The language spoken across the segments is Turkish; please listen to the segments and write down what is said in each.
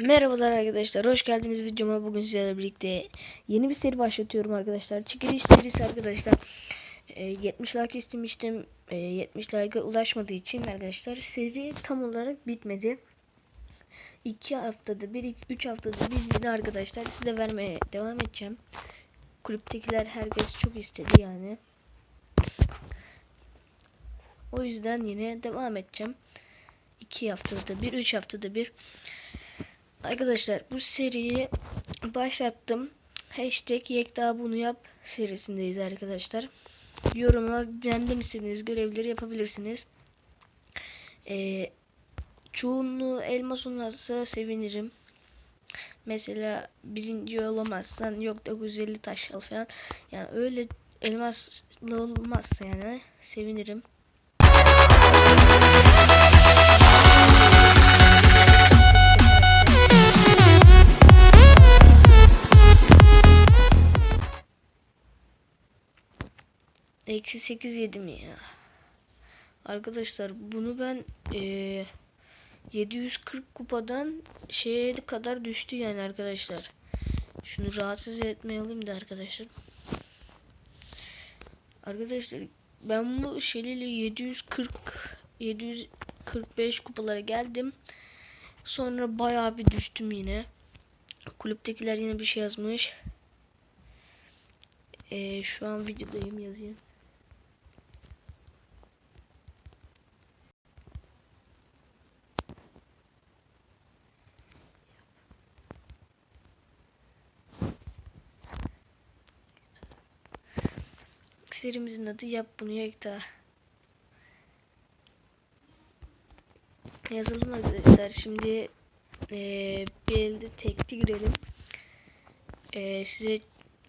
Merhabalar arkadaşlar, hoş geldiniz videoma. Bugün sizlerle birlikte yeni bir seri başlatıyorum arkadaşlar. Çekiliş serisi arkadaşlar. Ee, 70 like istemiştim. Ee, 70 like'a ulaşmadığı için arkadaşlar seri tam olarak bitmedi. 2 haftada bir, 3 haftada bir yine arkadaşlar size vermeye devam edeceğim. Kulüptekiler herkes çok istedi yani. O yüzden yine devam edeceğim. 2 haftada bir, 3 haftada bir. Arkadaşlar bu seriyi başlattım. Hashtag Yekta bunu yap serisindeyiz arkadaşlar. Yoruma benden istediğiniz görevleri yapabilirsiniz. Ee, çoğunluğu elmas olmazsa sevinirim. Mesela birinci olamazsan yok 950 taş al falan. Yani öyle elmaslı olmazsa yani sevinirim. Eksi 8 yedim ya. Arkadaşlar bunu ben eee 740 kupadan şeye kadar düştü yani arkadaşlar. Şunu rahatsız etmeyelim de arkadaşlar. Arkadaşlar ben bu şeyle 740 745 kupalara geldim. Sonra bayağı bir düştüm yine. Kulüptekiler yine bir şey yazmış. Ee, şu an videodayım yazayım. Serimizin adı Yap Bunu Yekta. Yazalım arkadaşlar. Şimdi eee, bir elde tekli girelim. Eee, size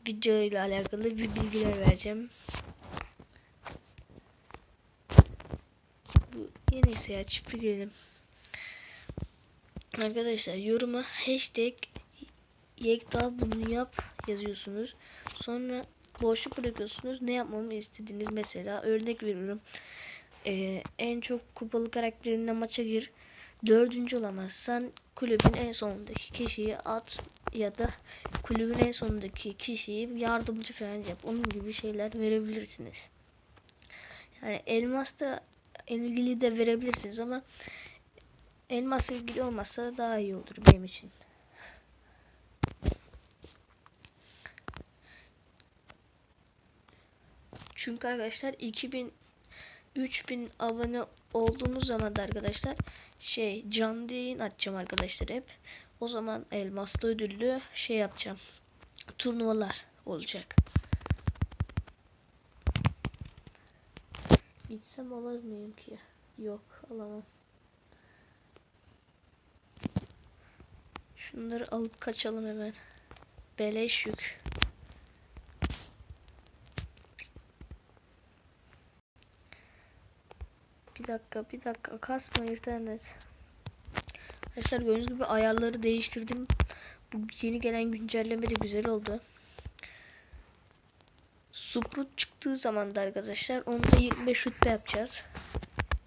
video ile alakalı bir bilgiler vereceğim. Bu yeniyse ya çiftli girelim. Arkadaşlar yoruma hashtag Yekta bunu yap yazıyorsunuz. Sonra boşluk bırakıyorsunuz. Ne yapmamı istediğiniz mesela örnek veriyorum. Ee, en çok kupalı karakterinle maça gir. Dördüncü olamazsan kulübün en sonundaki kişiyi at ya da kulübün en sonundaki kişiyi yardımcı falan yap. Onun gibi şeyler verebilirsiniz. Yani elmasla ilgili de verebilirsiniz ama elmasla ilgili olmasa daha iyi olur benim için. Çünkü arkadaşlar 2000 3000 abone olduğumuz zaman da arkadaşlar şey canlı yayın açacağım arkadaşlar hep. O zaman elmaslı ödüllü şey yapacağım. Turnuvalar olacak. Gitsem alır mıyım ki? Yok alamam. Şunları alıp kaçalım hemen. Beleş yük. Bir dakika bir dakika kasma internet. Arkadaşlar gördüğünüz gibi ayarları değiştirdim. Bu yeni gelen güncelleme de güzel oldu. Suprut çıktığı zaman da arkadaşlar onu da 25 rütbe yapacağız.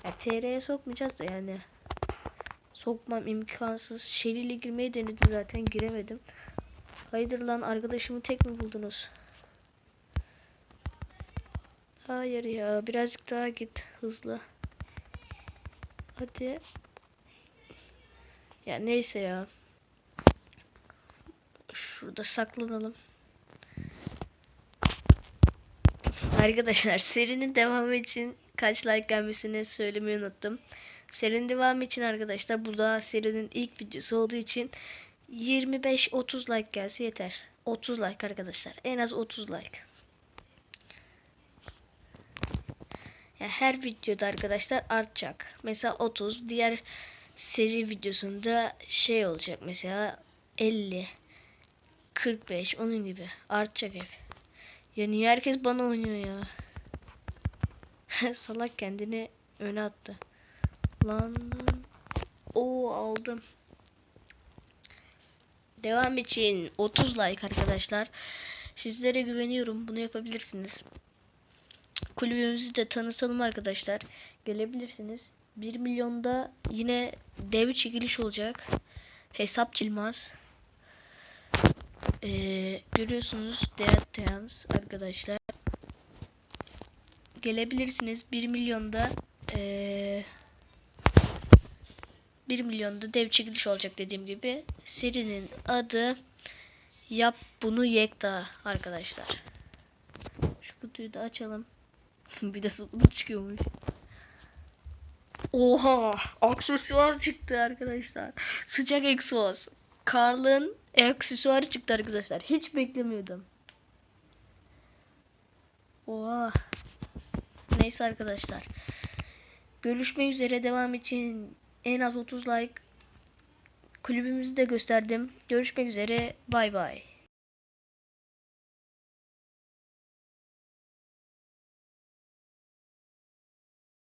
Yani TR'ye sokmayacağız da yani. Sokmam imkansız. Şeliyle girmeyi denedim zaten giremedim. Hayırdır lan arkadaşımı tek mi buldunuz? Hayır ya birazcık daha git hızlı. Hadi. Ya neyse ya. Şurada saklanalım. Arkadaşlar serinin devamı için kaç like gelmesini söylemeyi unuttum. Serinin devamı için arkadaşlar bu da serinin ilk videosu olduğu için 25-30 like gelse yeter. 30 like arkadaşlar. En az 30 like. Yani her videoda arkadaşlar artacak. Mesela 30. Diğer seri videosunda şey olacak. Mesela 50. 45. Onun gibi. Artacak hep. Ya niye herkes bana oynuyor ya? Salak kendini öne attı. Lan lan. Oo aldım. Devam için 30 like arkadaşlar. Sizlere güveniyorum. Bunu yapabilirsiniz. Kulübümüzü de tanıtalım arkadaşlar. Gelebilirsiniz. 1 milyonda yine dev çekiliş olacak. hesap çilmaz. Ee, görüyorsunuz Dead Times arkadaşlar. Gelebilirsiniz 1 milyonda ee, 1 milyonda dev çekiliş olacak dediğim gibi. Serinin adı Yap Bunu Yekta arkadaşlar. Şu kutuyu da açalım. bir de sıvı çıkıyormuş. Oha! Aksesuar çıktı arkadaşlar. Sıcak egzoz. Karl'ın aksesuarı çıktı arkadaşlar. Hiç beklemiyordum. Oha. Neyse arkadaşlar. Görüşmek üzere devam için en az 30 like kulübümüzü de gösterdim. Görüşmek üzere. Bay bay.